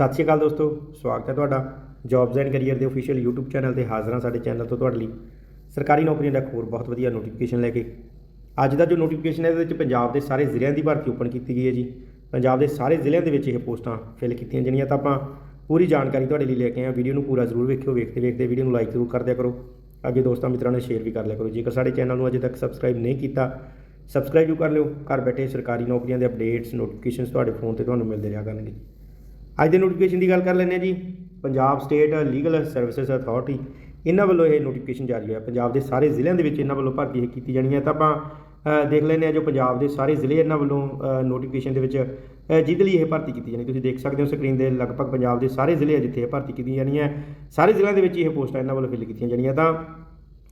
ਸਤਿ ਸ਼੍ਰੀ ਅਕਾਲ ਦੋਸਤੋ, ਸਵਾਗਤ ਹੈ ਤੁਹਾਡਾ ਜੌਬਸ ਐਂਡ ਕੈਰੀਅਰ ਦੇ ਅਫੀਸ਼ੀਅਲ YouTube ਚੈਨਲ ਤੇ ਹਾਜ਼ਰ ਹਾਂ ਸਾਡੇ ਚੈਨਲ ਤੋਂ ਤੁਹਾਡੇ ਲਈ। ਸਰਕਾਰੀ ਨੌਕਰੀਆਂ ਦਾ ਇੱਕ ਹੋਰ ਬਹੁਤ ਵਧੀਆ ਨੋਟੀਫਿਕੇਸ਼ਨ ਲੈ ਕੇ। ਅੱਜ ਦਾ ਜੋ ਨੋਟੀਫਿਕੇਸ਼ਨ ਹੈ, ਇਹਦੇ ਵਿੱਚ ਪੰਜਾਬ ਦੇ ਸਾਰੇ ਜ਼ਿਲ੍ਹਿਆਂ ਦੀ ਭਰਤੀ ਓਪਨ ਕੀਤੀ ਗਈ ਹੈ ਜੀ। ਪੰਜਾਬ ਦੇ ਸਾਰੇ ਜ਼ਿਲ੍ਹਿਆਂ ਦੇ ਵਿੱਚ ਇਹ ਪੋਸਟਾਂ ਫਿਲ ਕੀਤੀਆਂ ਜਾਣੀਆਂ, ਤਾਂ ਆਪਾਂ ਪੂਰੀ ਜਾਣਕਾਰੀ ਤੁਹਾਡੇ ਲਈ ਲੈ ਕੇ ਆਏ ਹਾਂ। ਵੀਡੀਓ ਨੂੰ ਪੂਰਾ ਜ਼ਰੂਰ ਵੇਖਿਓ, ਵੇਖਦੇ ਵੇਖਦੇ ਵੀਡੀਓ ਨੂੰ ਲਾਈਕ ਜ਼ਰੂਰ ਕਰ ਦਿਆ ਕਰੋ। ਅੱਗੇ ਦੋਸਤਾਂ ਮਿੱਤਰਾਂ ਨਾਲ ਸ਼ੇਅਰ ਵੀ ਕਰ ਲਿਆ ਕਰੋ। ਜੇਕਰ ਸਾਡੇ ਚੈਨਲ ਨੂੰ ਅਜੇ ਤੱਕ ਸਬਸਕ੍ਰਾਈਬ ਨਹੀਂ ਕੀਤਾ ਸਬਸਕ੍ਰਾਈਬ ਵੀ ਕਰ ਲਿਓ। ਘਰ ਬੈਠੇ ਸਰਕਾਰੀ ਨੌਕਰੀਆਂ ਦੇ ਅਪਡੇਟਸ ਨੋਟੀਫਿਕੇਸ਼ਨਸ ਤੁਹਾਡੇ ਫੋਨ ਤੇ ਤੁਹਾਨੂੰ ਮਿਲਦੇ ਰਿਹਾ ਕਰਨਗੇ। ਅੱਜ ਦੇ ਨੋਟੀਫਿਕੇਸ਼ਨ ਦੀ ਗੱਲ ਕਰ ਲੈਂਦੇ ਹਾਂ ਜੀ। Punjab state legal services authority ਇਹਨਾਂ ਵੱਲੋਂ ਇਹ ਨੋਟੀਫਿਕੇਸ਼ਨ ਜਾਰੀ ਹੋਇਆ। ਪੰਜਾਬ ਦੇ ਸਾਰੇ ਜ਼ਿਲ੍ਹਿਆਂ ਦੇ ਵਿੱਚ ਇਹਨਾਂ ਵੱਲੋਂ ਭਰਤੀ ਇਹ ਕੀਤੀ ਜਾਣੀ ਹੈ। ਤਾਂ ਆਪਾਂ ਦੇਖ ਲੈਂਦੇ ਹਾਂ ਜੋ ਪੰਜਾਬ ਦੇ ਸਾਰੇ ਜ਼ਿਲ੍ਹੇ ਇਹਨਾਂ ਵੱਲੋਂ ਨੋਟੀਫਿਕੇਸ਼ਨ ਦੇ ਵਿੱਚ ਜਿਹਦੇ ਲਈ ਇਹ ਭਰਤੀ ਕੀਤੀ ਜਾਣੀ ਤੁਸੀਂ ਦੇਖ ਸਕਦੇ ਹੋ ਸਕਰੀਨ ਦੇ ਲਗਭਗ ਪੰਜਾਬ ਦੇ ਸਾਰੇ ਜ਼ਿਲ੍ਹੇ ਆ ਜਿੱਥੇ ਇਹ ਭਰਤੀ ਕੀਤੀ ਜਾਣੀ ਹੈ। ਸਾਰੇ ਜ਼ਿਲ੍ਹਿਆਂ ਦੇ ਵਿੱਚ ਇਹ ਪੋਸਟਾਂ ਇਹਨਾਂ ਵੱਲੋਂ ਫਿਲ ਕੀਤੀਆਂ ਜਾਣੀਆਂ। ਤਾਂ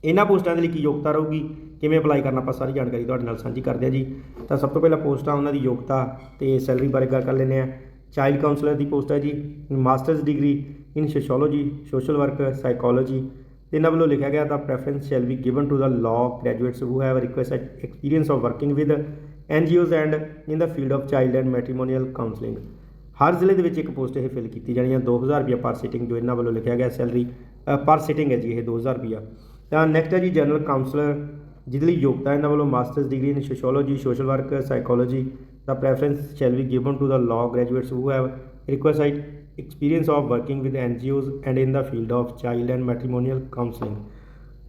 ਇਹਨਾਂ ਪੋਸਟਾਂ ਦੇ ਲਈ ਕੀ ਯੋਗਤਾ ਰਹੂਗੀ? ਕਿਵੇਂ ਅਪਲਾਈ ਕਰਨਾ? ਆਪਾਂ ਸਾਰੀ ਜਾਣਕਾਰੀ ਤੁਹਾਡੇ ਨਾਲ ਸਾਂਝੀ ਕਰਦੇ ਹਾਂ ਜੀ। ਤਾਂ ਸਭ ਤੋਂ ਪਹਿਲਾਂ ਪੋਸਟਾਂ, ਉਹਨਾਂ ਦੀ ਯੋਗਤਾ ਤੇ ਸੈਲਰੀ ਬਾਰੇ ਗੱਲ ਕਰ ਲੈਂਦੇ ਹਾਂ। ਚਾਈਲਡ ਕਾਉਂਸਲਰ ਦੀ ਪੋਸਟ ਹੈ ਜੀ masters degree in sociology social work psychology ਇਹਨਾਂ ਵੱਲੋਂ ਲਿਖਿਆ ਗਿਆ ਤਾਂ preference shall be given to the law graduates who have requested experience of working with NGOs and in the field of child and matrimonial counselling ਹਰ ਜ਼ਿਲ੍ਹੇ ਦੇ ਵਿੱਚ ਇੱਕ post ਇਹ ਫਿਲ ਕੀਤੀ ਜਾਣੀ ਹੈ 2000 ਰੁਪਏ ਪਰ ਸਿਟਿੰਗ ਜੋ ਇਹਨਾਂ ਵੱਲੋਂ ਲਿਖਿਆ ਗਿਆ ਸੈਲਰੀ ਪਰ ਸਿਟਿੰਗ ਹੈ ਜੀ ਇਹ 2000 ਰੁਪਿਆ ਤਾਂ ਨੈਕਸਟ ਹੈ ਜੀ ਜਨਰਲ ਕਾਉਂਸਲਰ ਜਿਹਦੇ ਲਈ ਯੋਗਤਾ ਇਹਨਾਂ ਵੱਲੋਂ masters degree in sociology social work psychology the preference shall be given to the law graduates who have requested experience of working with NGOs and in the field of child and matrimonial counseling.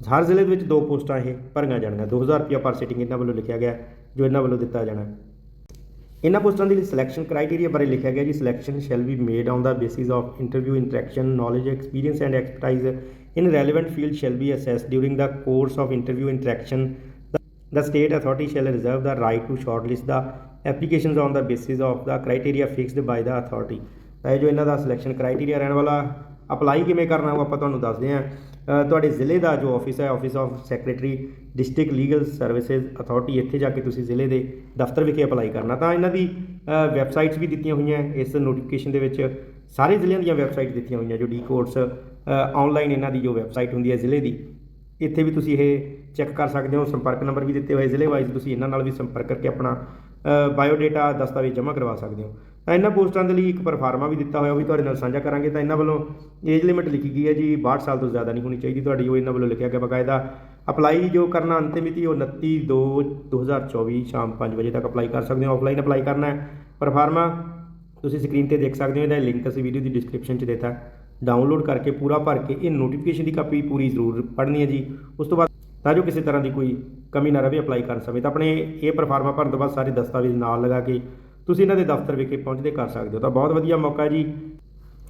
ਹਰ ਜ਼ਿਲ੍ਹੇ ਦੇ ਵਿੱਚ ਦੋ ਪੋਸਟਾਂ ਇਹ ਭਰੀਆਂ ਜਾਣਗੀਆਂ 2000 ਰੁਪਏ ਪਰ ਸਿਟਿੰਗ ਇਹਨਾਂ ਵੱਲੋਂ ਲਿਖਿਆ ਗਿਆ ਜੋ ਇਹਨਾਂ ਵੱਲੋਂ ਦਿੱਤਾ ਜਾਣਾ ਇਹਨਾਂ ਪੋਸਟਾਂ ਦੀ ਸਿਲੈਕਸ਼ਨ ਕ੍ਰਾਈਟੇਰੀਆ ਬਾਰੇ ਲਿਖਿਆ ਗਿਆ ਜੀ selection shall be made on the basis of interview interaction knowledge experience and expertise in relevant field shall be assessed during the course of interview interaction The state authority shall reserve the right to shortlist the applications on the basis of the criteria fixed by the authority. ਤਾਂ ਇਹ ਜੋ ਇਹਨਾਂ ਦਾ selection criteria ਰਹਿਣ ਵਾਲਾ apply ਕਿਵੇਂ ਕਰਨਾ ਉਹ ਆਪਾਂ ਤੁਹਾਨੂੰ ਦੱਸਦੇ ਹਾਂ। ਤੁਹਾਡੇ ਜ਼ਿਲ੍ਹੇ ਦਾ ਜੋ ਆਫਿਸ ਹੈ office of secretary district legal services authority ਇੱਥੇ ਜਾ ਕੇ ਤੁਸੀਂ ਜ਼ਿਲ੍ਹੇ ਦੇ ਦਫ਼ਤਰ ਵਿਖੇ ਅਪਲਾਈ ਕਰਨਾ। ਤਾਂ ਇਹਨਾਂ ਦੀ ਵੈਬਸਾਈਟਸ ਵੀ ਦਿੱਤੀਆਂ ਹੋਈਆਂ ਇਸ ਨੋਟੀਫਿਕੇਸ਼ਨ ਦੇ ਵਿੱਚ ਸਾਰੇ ਜ਼ਿਲ੍ਹਿਆਂ ਦੀਆਂ ਵੈਬਸਾਈਟ ਦਿੱਤੀਆਂ ਹੋਈਆਂ, ਜੋ ਡੀ ਕੋਰਸ ਆਨਲਾਈਨ ਇਹਨਾਂ ਦੀ ਜੋ ਵੈਬਸਾਈਟ ਹੁੰਦੀ ਹੈ ਜ਼ਿਲ੍ਹੇ ਦੀ। ਇੱਥੇ ਵੀ ਤੁਸੀਂ ਇਹ ਚੈੱਕ ਕਰ ਸਕਦੇ ਹੋ। ਸੰਪਰਕ ਨੰਬਰ ਵੀ ਦਿੱਤੇ ਹੋਏ ਜ਼ਿਲ੍ਹੇ ਵਾਈਜ਼ ਤੁਸੀਂ ਇਹਨਾਂ ਨਾਲ ਵੀ ਸੰਪਰਕ ਕਰਕੇ ਆਪਣਾ ਬਾਇਓਡਾਟਾ ਦਸਤਾਵੇਜ਼ ਜਮ੍ਹਾਂ ਕਰਵਾ ਸਕਦੇ ਹੋ। ਤਾਂ ਇਹਨਾਂ ਪੋਸਟਾਂ ਦੇ ਲਈ ਇੱਕ ਪਰਫਾਰਮਾ ਵੀ ਦਿੱਤਾ ਹੋਇਆ ਉਹ ਵੀ ਤੁਹਾਡੇ ਨਾਲ ਸਾਂਝਾ ਕਰਾਂਗੇ। ਤਾਂ ਇਹਨਾਂ ਵੱਲੋਂ ਏਜ ਲਿਮਿਟ ਲਿਖੀ ਗਈ ਹੈ ਜੀ 62 ਸਾਲ ਤੋਂ ਜ਼ਿਆਦਾ ਨਹੀਂ ਹੋਣੀ ਚਾਹੀਦੀ ਤੁਹਾਡੀ, ਉਹ ਇਹਨਾਂ ਵੱਲੋਂ ਲਿਖਿਆ ਗਿਆ ਬਕਾਇਦਾ। ਅਪਲਾਈ ਜੋ ਕਰਨਾ ਅੰਤਿਮ ਮਿਤੀ ਉਹ 29 2 2024 ਸ਼ਾਮ 5 ਵਜੇ ਤੱਕ ਅਪਲਾਈ ਕਰ ਸਕਦੇ ਹੋ ਆਫਲਾਈਨ ਅਪਲਾਈ ਕਰਨਾ ਹੈ। ਪਰਫਾਰਮਾ ਤੁਸੀਂ ਸਕਰੀਨ ਤੇ ਦੇਖ ਸਕਦੇ ਹੋ, ਇਹਦਾ ਲਿੰਕ ਅਸੀਂ ਵੀਡੀਓ ਦੀ ਡਿਸਕ੍ਰਿਪਸ਼ਨ 'ਚ ਦਿੱਤਾ। ਡਾਊਨਲੋਡ ਕਰਕੇ ਪੂਰਾ ਭਰ ਕੇ ਇਹ ਨੋਟੀਫਿਕੇਸ਼ਨ ਦੀ ਕਾਪੀ ਪੂਰੀ ਜ਼ਰੂਰ ਪੜ੍ਹਨੀ ਹੈ ਜੀ। ਉਸ ਤੋਂ ਬਾਅਦ ਤਾਂ ਜੋ ਕਿਸੇ ਤਰ੍ਹਾਂ ਦੀ ਕੋਈ ਕਮੀ ਨਾ ਰਵੇ ਅਪਲਾਈ ਕਰਨ ਸਮੇਂ ਤਾਂ ਆਪਣੇ ਇਹ ਪਰਫਾਰਮਾ ਭਰਨ ਤੋਂ ਬਾਅਦ ਸਾਰੇ ਦਸਤਾਵੇਜ਼ ਨਾਲ ਲਗਾ ਕੇ ਤੁਸੀਂ ਇਹਨਾਂ ਦੇ ਦਫ਼ਤਰ ਵਿਖੇ ਪਹੁੰਚਦੇ ਕਰ ਸਕਦੇ ਹੋ। ਤਾਂ ਬਹੁਤ ਵਧੀਆ ਮੌਕਾ ਜੀ।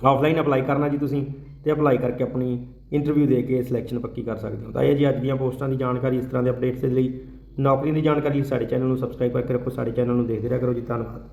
ਆਫਲਾਈਨ ਅਪਲਾਈ ਕਰਨਾ ਜੀ ਤੁਸੀਂ ਤੇ ਅਪਲਾਈ ਕਰਕੇ ਆਪਣੀ ਇੰਟਰਵਿਊ ਦੇ ਕੇ ਸਿਲੈਕਸ਼ਨ ਪੱਕੀ ਕਰ ਸਕਦੇ ਹੋ। ਤਾਂ ਇਹ ਜੀ ਅੱਜ ਦੀਆਂ ਪੋਸਟਾਂ ਦੀ ਜਾਣਕਾਰੀ, ਇਸ ਤਰ੍ਹਾਂ ਦੇ ਅਪਡੇਟਸ ਦੇ ਲਈ ਨੌਕਰੀ ਦੀ ਜਾਣਕਾਰੀ ਸਾਡੇ ਚੈਨਲ ਨੂੰ ਸਬਸਕ੍ਰਾਈਬ ਕਰਕੇ ਰੱਖੋ। ਸਾਡੇ ਚੈਨਲ ਨੂੰ ਦੇਖਦੇ ਰਿਹਾ ਕਰੋ ਜੀ। ਧੰਨਵਾਦ।